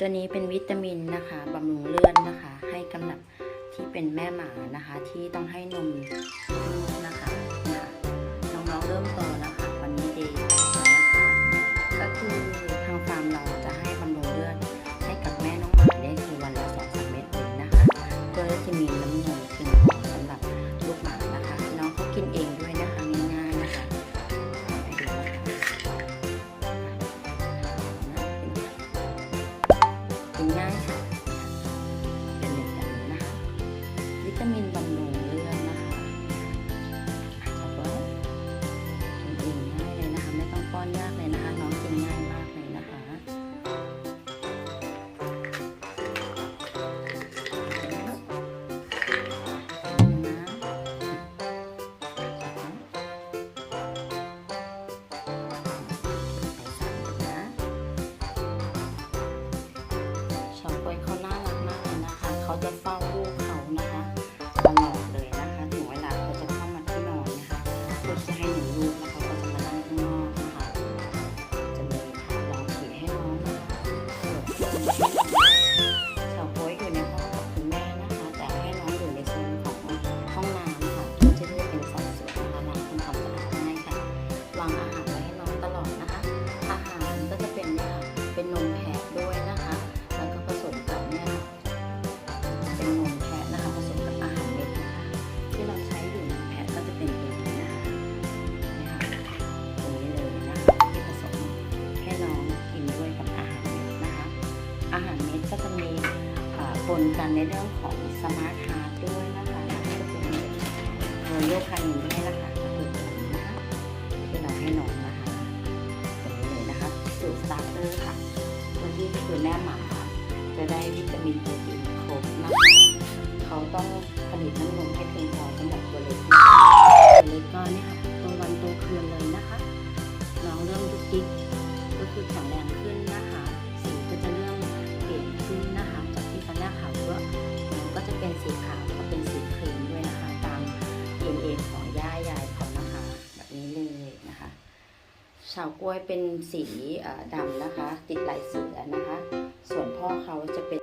ตัวนี้เป็นวิตามินนะคะบำรุงเลือดนะคะ ให้กำลับที่เป็นแม่หมานะคะ ที่ต้องให้นมลูกนะคะนะน้องๆเริ่มโตแล้วค่ะวันนี้เดย์นะคะ ก็คือทางฟาร์มเราจะให้บำรุงเลือดให้กับแม่น้องหมาได้คือวันละสองสามเม็ดเองนะคะเพื่อที่จะมีน้ำ มินบำรุงเลือดนะคะอะขอบคุณกินเองง่ายเลยนะคะ ไม่ต้องป้อนยากเลยนะคะ น้องกินง่ายมากเลยนะคะชาวกล้วยเขาน่ารักมากเลยนะคะเขาจะเฝ้า ให้หนูลูกนะคะก็จะมานั่งข้างนอกนะคะจะมีลองขี่ให้น้องนะคะ นกันในเรื่องของสมาร์ทฮาร์ดด้วยนะคะก็จะมีโรโยคานินด้วยนะคะก็คือนนะคะที่เราให้น้องนะคะตรงนี้เลยนะคะสูตรสตาร์เตอร์ค่ะตัวที่ก็คือแม่หมาจะได้วิตามินโปรตีนครบนะคะเขาต้องผลิตน้ำนมให้เพียงพอสำหรับตัวเล็กตัวเล็กก็เนี่ยค่ะตัววันตัวคืนเลยนะคะน้องเริ่มดุกดิกก็คือแข็งแรงาวกล้วยเป็นสีดำนะคะ ติดลายเสือนะคะ ส่วนพ่อเขาจะเป็น